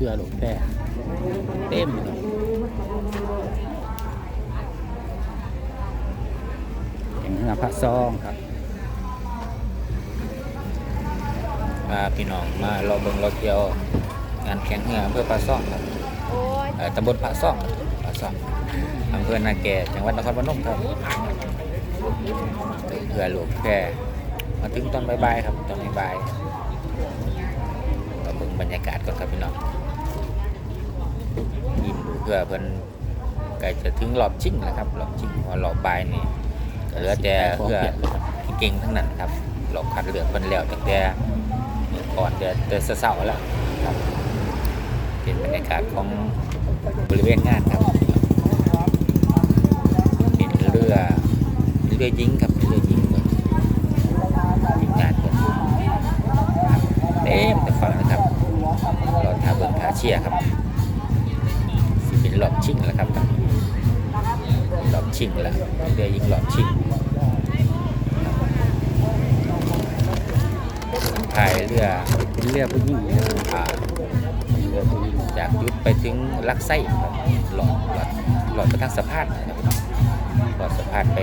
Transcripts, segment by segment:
เพื่อหลงแค่เต็มเลยแข่งเรือพระซองครับมาพี่น้องมารอเบิ่งรอเที่ยวงานแข่งเรืออำเภอปากซ่องครับโอ้ยเอ่อตำบลปากซ่องปากซ่องอำเภอนาแก่จังหวัดนครพนมครับเพื่อหลวงแค่มาถึงตอนบ่ายๆครับตอนบ่ายๆก็เบิ่งบรรยากาศก่อนครับพี่น้อง ยิ้มดูเพื่อเพิ่นใกล้จะถึงรอบชิงแล้วครับรอบชิงเพอรอบบ่ายนี่ก็เหลือแต่เพื่อเก่งทั้งนั้นครับหลอกคัดเลือกเพิ่นแล้วตั้งแต่เมื่ก่อนแต่แต่เสาๆแล้วครับเป็นบรรยากาศของบริเวณงานครับเป็นเรือเรือยิงครับเรือยิงเพิ่นงานเพิ่นเต็มแต่ฟังนะครับรอท่าเบิ่งท่าเชียร์ครับ ชิงแล้วเรือยิงรอบชิงพายเรือเป็นเรือผู้หญิงนะอ่าเรือผู้หญิงจากยุทธไปถึงลักไส้ครับหลอดหลอดหลอดไปทางสะพานนะครับหลอดสะพานไป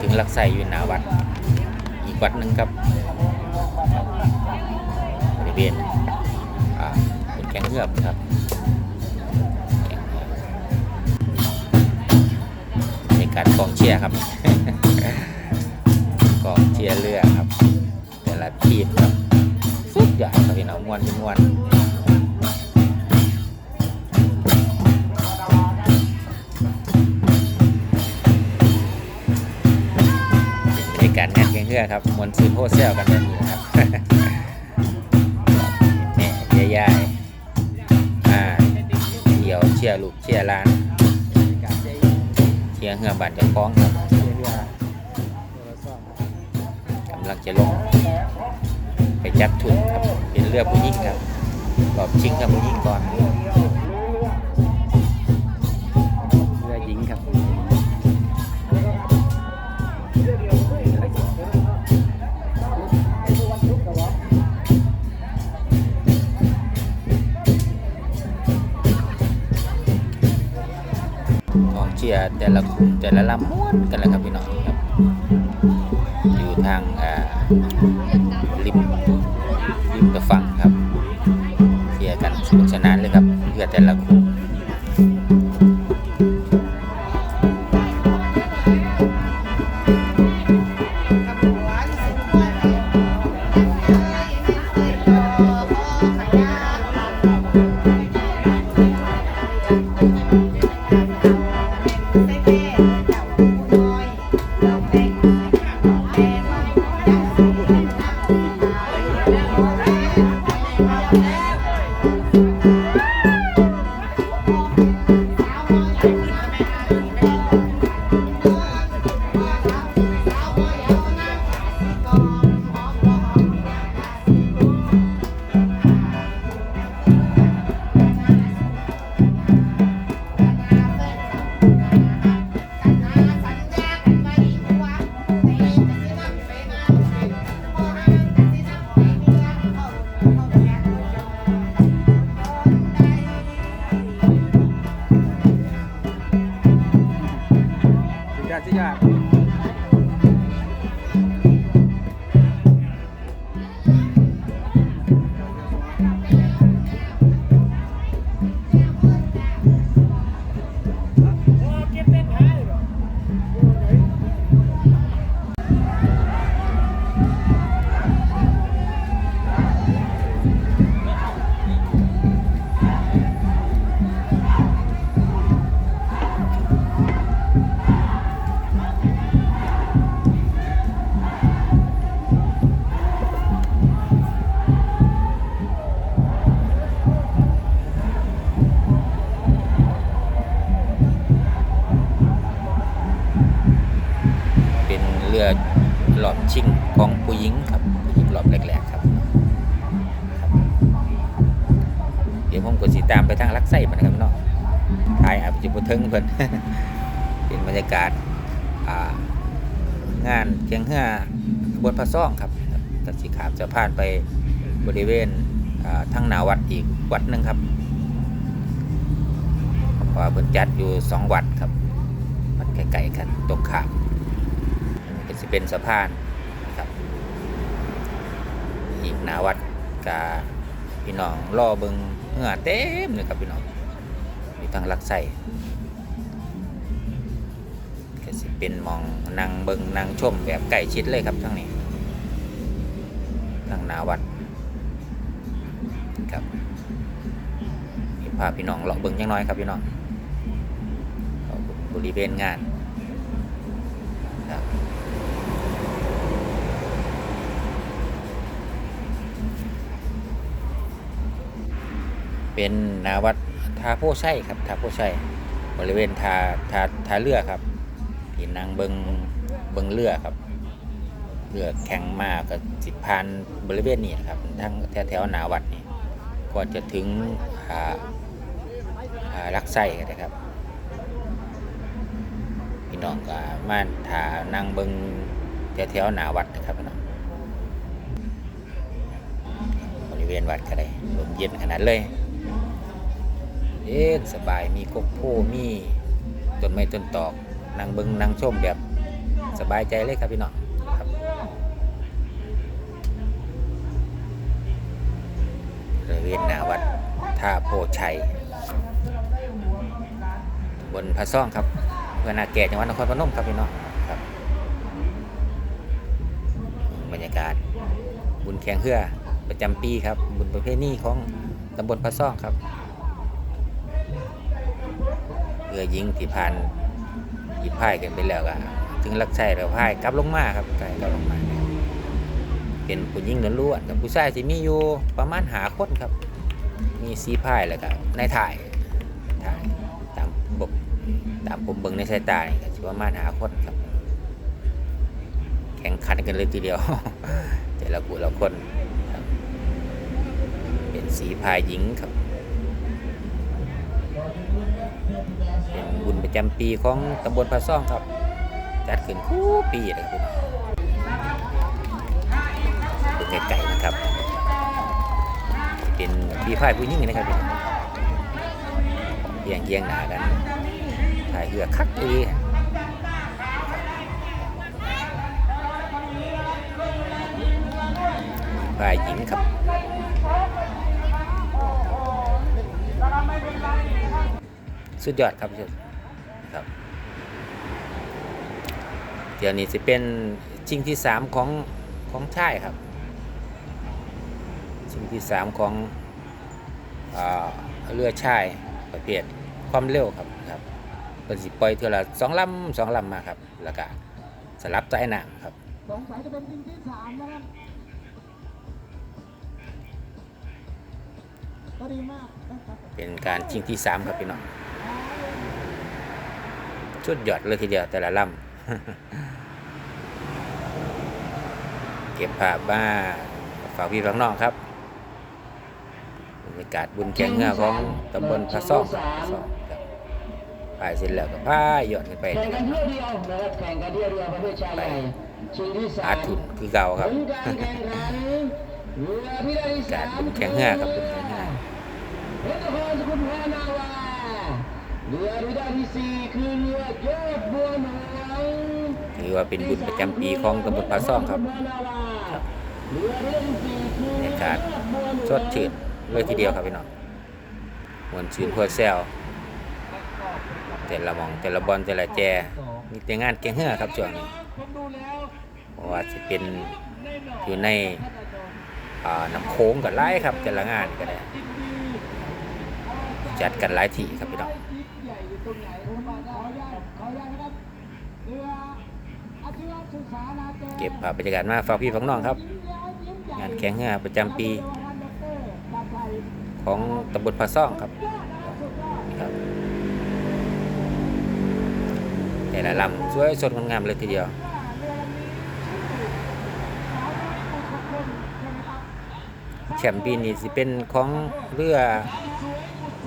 ถึงลักไส้อยู่หนาวัด อีกวัดหนึ่งครับบริเวณอ่าเป็นแกงเงือบครับ กาศกองเชียร์ครับ กองเชียร์เรือครับ แต่ละทีมครับสุดยอดครับพี่น้องมวนมวนในการงานแข่งเรือครับมวนซื้อโพเซลกันแบบนี้ครับแม่ยายๆอ่าเที่ยวเชียร์ลูกเชียร์ร้าน เชียเฮือบัตรจะคล้องครับเรือเรือกำลังจะลง ไปจับทุนครับ เป็นเรือผู้หญิงครับรอบชิงกับผู้หญิงก่อน แต่ละกลุ่มแต่ละลำม้วนกันแล้วครับพี่น้องครับ อยู่ทางอ่าริมริมกระฟังครับเสียกันสนุกสนานเลยครับเพื่อแต่ละกลุ่ม ก็สิตามไปทางลักไส้มันนะครับพี่น้องถ่ายอาจจะบ่เทิงเพิ่นเป็นบรรยากาศงานเทียงเฮือบนพระซ่องครับตัดสีขามจะผ่านไปบริเวณอ่าทั้งหนาวัดอีกวัดหนึ่งครับว่าเพิ่นจัดอยู่สองวัดครับวัดใกล้ๆกันตรงขามก็จะเป็นสะพานครับอีกหนาวัดกับพี่น้องรอเบิง เงื่อเต็มเลยครับพี่น้องอยู่ทางลักไส้ก็สิเป็นมองนางเบิงนางชมแบบใกล้ชิดเลยครับทั้งนี้ทางนาวัดครับนี่พาพี่น้องเลาะเบิงจังน้อยครับพี่น้องบริเวณงาน เป็นนาวัดทาโพชัยครับทาโพชัยบริเวณทาทาทาเรือครับที่นางเบิงเบิงเรือครับเรือแข่งมาก็สิพานบริเวณนี้ครับทั้งแถวแถวๆนาวัดนี่ก่อนจะถึงอ่าลักไส้นะครับพี่น้องก็มาถานั่งเบิงแถวๆหนาวัดนะครับพี่น้องบริเวณวัดก็ได้ลมเย็นขนาดเลย เอ๊ะสบายมีกกโพมีต้นไม้ต้นตอกนั่งเบิงนั่งชมแบบสบายใจเลยครับพี่น้องครับบริเวณหน้าวัดท่าโพชัย บนพระซ่องครับเพื่อนาแก่จังหวัดนครพนมครับพี่น้องครับ บรรยากาศบุญแข่งเฮือประจำปีครับ บุญประเพณีของตำบลพระซ่องครับ รือยิงที่ผ่านหยิบพ่ายกันไปแล้วก็ถึงลักใช้แล้วพ่ายกลับลงมาครับกลับลงมาเป็นผู้หญิงล้วนๆกับผู้ชายที่มีอยู่ประมาณหาคนครับ มีสีพายแล้วก็ในถ่ายถ่ายตามบกตามผมเบิ่งในสายตานี่ก็สิประมาณหาคนครับ แข่งขันกันเลยทีเดียว แต่ละกูละคนครับเป็นสีพายหญิงครับ บุญประจำปีของตำบลพระซ่องครับ จัดขึ้นคู่ปีนะครับพี่น้องดูไกลๆนะครับ เป็นพี่พายผู้หญิงนะครับเยียงเยียงหนากันถ่ายเหือคักดีพายหญิงครับสุดยอดครับสุด ครับ เดี๋ยวนี้จะเป็นชิงที่สามของของชายครับ ชิงที่สามของอเรือชายประเภทความเร็วครับครับเป็นสิปล่อยเท่าละสองลำสองลำมาครับ แล้วก็สลับใต้น้ำครับสงสัยจะเป็นทีมที่สามนะครับก็ดีมากนะครับเป็นการชิงที่สามครับพี่น้อง ชุดยอดเลยทีเดียวแต่ละลำเก็บภาพมาฝากพี่ฝากน้องครับบรรยากาศบุญแข่งเงือของตำบลพระซ่องครับพระซ่องไปเสร็จแล้วก็พายยอดขึ้นไปแข่งกันเที่ยวเดียวนะครับแข่งกันเที่ยวเดียวประเภทชายใหญ่ชิงที่สาอามทุนคือเก่าครับการแข่งขันเรือพิรากาสารมบุญแข่งเงือครับบุญแข่งเงือ เพชรนครสกุลพานาวาเรือพิราที่สี่คือเรือยอดบัวหลวงถือว่าเป็นบุญประจำปีของตำบลพระซ่องครับบเรือพิราที่สี่คือบรรยากาศสดชื่นเลยทีเดียวครับพี่น้องมวนชื่นพัวแซวแต่ละมองแต่ละบอลแต่ละแจมีแต่งานแข่งเงือครับช่วงนี้เพราะว่าจะเป็นอยู่ในน้ำโค้งกับไล่ครับแต่ละงานก็ได้จัดกันหลายที่ครับพี่น้อง ตรงไหนผมมาขออนุญาตขออนุญาตนะครับเรืออาชีวศึกษานาแกเก็บภาพบรรยากาศมาฝากพี่ฝากน้องครับ งานแข่งเงือประจำปี ของตำบลพระซ่องครับครับแต่ละลำสวยสดงดงามเลยทีเดียวแชมป์ปีนี้สิเป็นของเรือ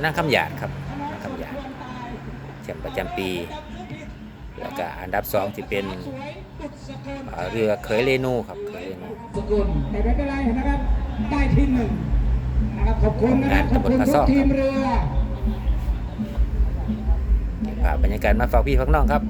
นั่งคำหยาดครับนั่งคำหยาดแช มป์ประจำปี แล้วก็อันดับสองสิเป็นอ่าเรือเคยเรนูครับเคยเรนูสกุลแต่ไม่เป็นไรนะครับได้ที่หนึ่งนะครับขอบคุณนะครับขอบคุณทุกทีมเรือภาพบรรยากาศมาฝากพี่ฝากน้องครับ